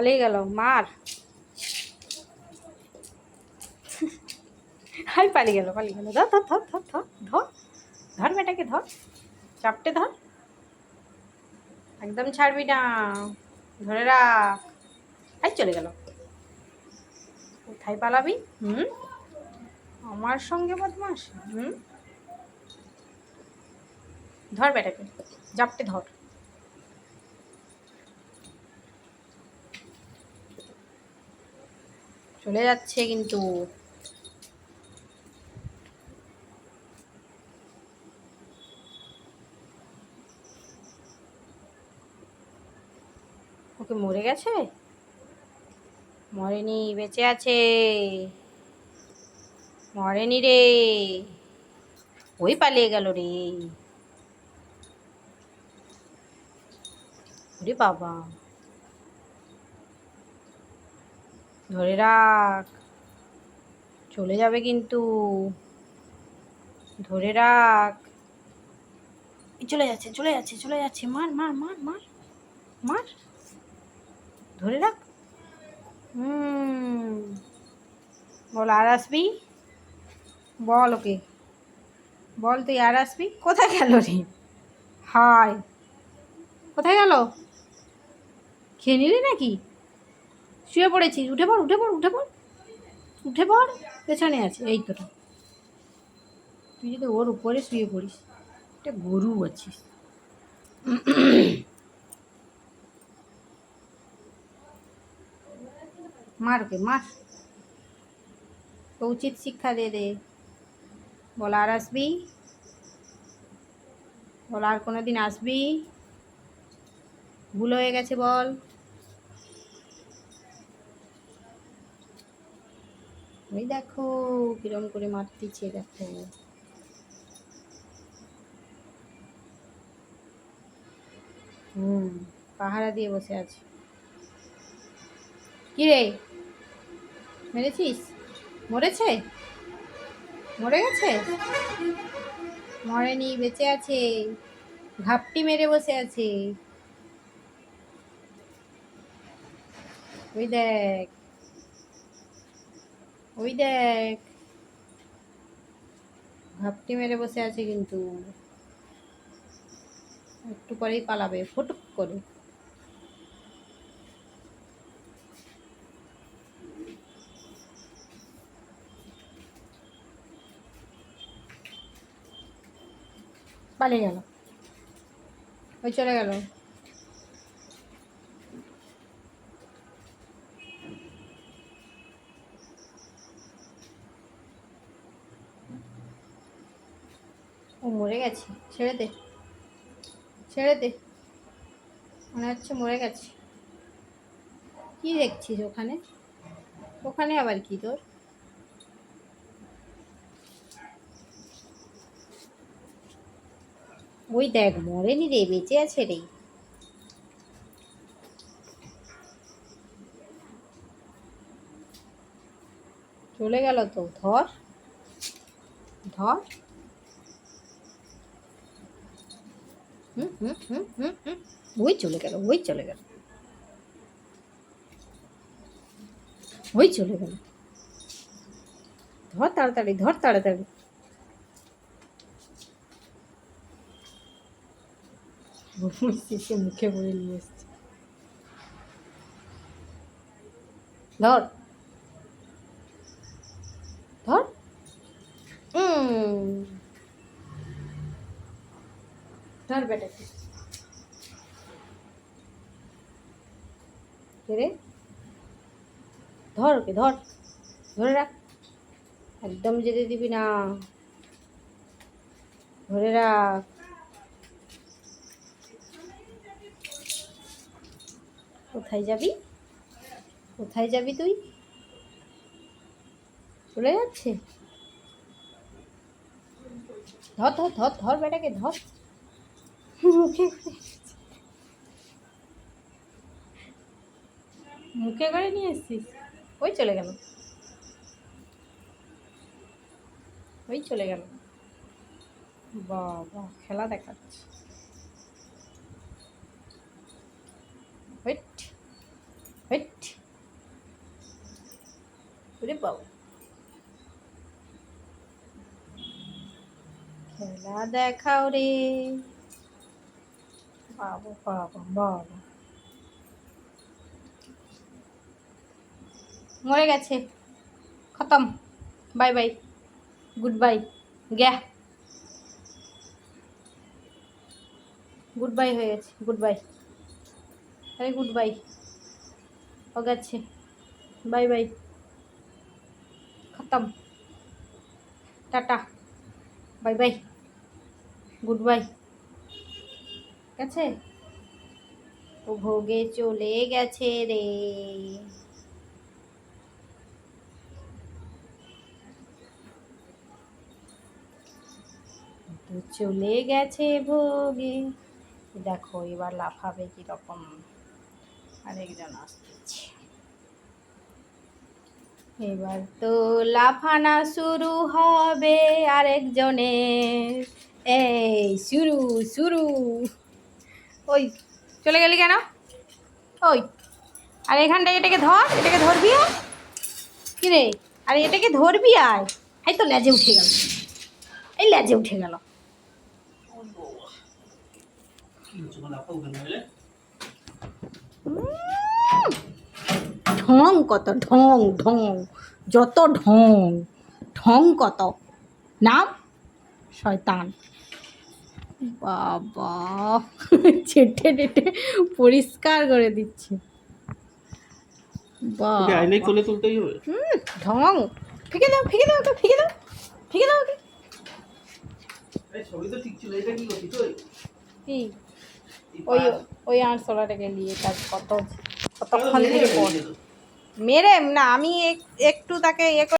পালিয়ে গেল, মার। হাই পালিয়ে গেল পালিয়ে গেল। ধর ধর ধর ধর ধর ধর। ধর বেটাকে ধর। চাপটে ধর। একদম ছাড়বি না। ধরে রাখ। হাই চলে গেল। কোথায় পালাবি? হুম? আমার সঙ্গে বদমাস হুম? ধর বেটাকে জাপটে ধর। চলে যাচ্ছে কিন্তু। ওকে মরে গেছে? মরেনি, বেঁচে আছে। মরেনি রে। ওই পালিয়ে গেল রে। ওরে বাবা। ধরে রাখ। চলে যাবে কিন্তু। ধরে রাখ। চলে যাচ্ছে চলে যাচ্ছে চলে যাচ্ছে। মার মার মার মার মার। ধরে রাখ। হুম। বল আর আসবি? বল ওকে। বল তুই আর আসবি? কোথায় গেল রে? হায়। কোথায় গেল? খেয়ে নিলি নাকি? শুয়ে পড়েছিস? উঠে পড় উঠে পড় উঠে পড়। উঠে পড়, পেছনে আছে, এই তোটা তুই যদি ওর উপরে শুয়ে পড়িস, একটা গরু আছিস মার ওকে মার। উচিত শিক্ষা দিয়ে দে। বল, আর আসবি? বল, আর কোনো দিন আসবি? ভুল হয়ে গেছে বল। ওই দেখো, কিরম করে মারতিছে দেখো। হুম, পাহারা দিয়ে বসে আছে। কি রে মেরেছিস? মরেছে? মরে গেছে? মরেনি, বেঁচে আছে। ঘাপটি মেরে বসে আছে। ওই দেখ ওই দেখ। ঘাপটি মেরে বসে আছে কিন্তু। একটু পরেই পালাবে, ফুটুক করে। পালিয়ে গেল। ওই চলে গেল। মরে গেছে। ছেড়ে দে। ছেড়ে দে। মনে হচ্ছে মরে গেছে। কি দেখছিস ওখানে? ওখানে আবার কি তোর? ওই দেখ, মরেনি রে, বেঁচে আছে রে। চলে গেল তো, ধর। ধর। ওই চলে গেল, ওই চলে গেল। ওই চলে গেল। ধর তাড়াতাড়ি ধর তাড়াতাড়ি। মুখে ভরে নিয়ে এসছে। ধর। ধর বেটাকে। ধর ওকে, ধর। ধরে রাখ। একদম যেতে দিবি না। ধরে রাখ। কোথায় যাবি? কোথায় যাবি তুই? চলে যাচ্ছে? ধর ধর ধর ধর বেটাকে, ধর। মুখে মুখে করে নিয়ে এসছিস? ওই চলে গেল। ওই চলে গেল। বাবা, খেলা দেখাচ্ছে। Wait wait. ওরে বাবা। খেলা দেখাও রে। বাবা বাবা বাবা মরে গেছে। খতম। Bye bye. গুড বাই গ্যা। গুড বাই হয়ে গেছে। গুড বাই আরে গুড বাই ও গেছে। Bye bye. খতম। Tata. Bye bye. Good bye গেছে ও ভোগে চলে গেছে রে। চলে গেছে ভোগে। দেখো, এবার লাফাবে কীরকম? আরেকজন আসতেছে এবার তো লাফানা শুরু হবে আরেকজনের। এই, শুরু শুরু। ওই, চলে গেলি কেন? ওই, আর এখানটা এটাকে ধর, এটাকে ধরবি আয় কি রে আর এটাকে ধরবি আয় এই তো লেজে উঠে গেল। এই লেজে উঠে গেল। ঢং কত, ঢং ঢং, যত ঢং ঢং কত। নাম? শয়তান। বাবা। চেটে টেটে পরিষ্কার করে দিচ্ছে। বাহ কোলে তুলতেই হবে। হুম, ঢং। ফিকে দাও ফিকে দাও ওকে ফিকে দাও ফিকে দাও ওকে। তো ঠিক ছিল এটা কি করছিস তুই? কি? ওই ওই আরশোলাটাকে নিয়ে তার কত কতক্ষণ থেকে মেরে না আমি এক- একটু তাকে ইয়ে করে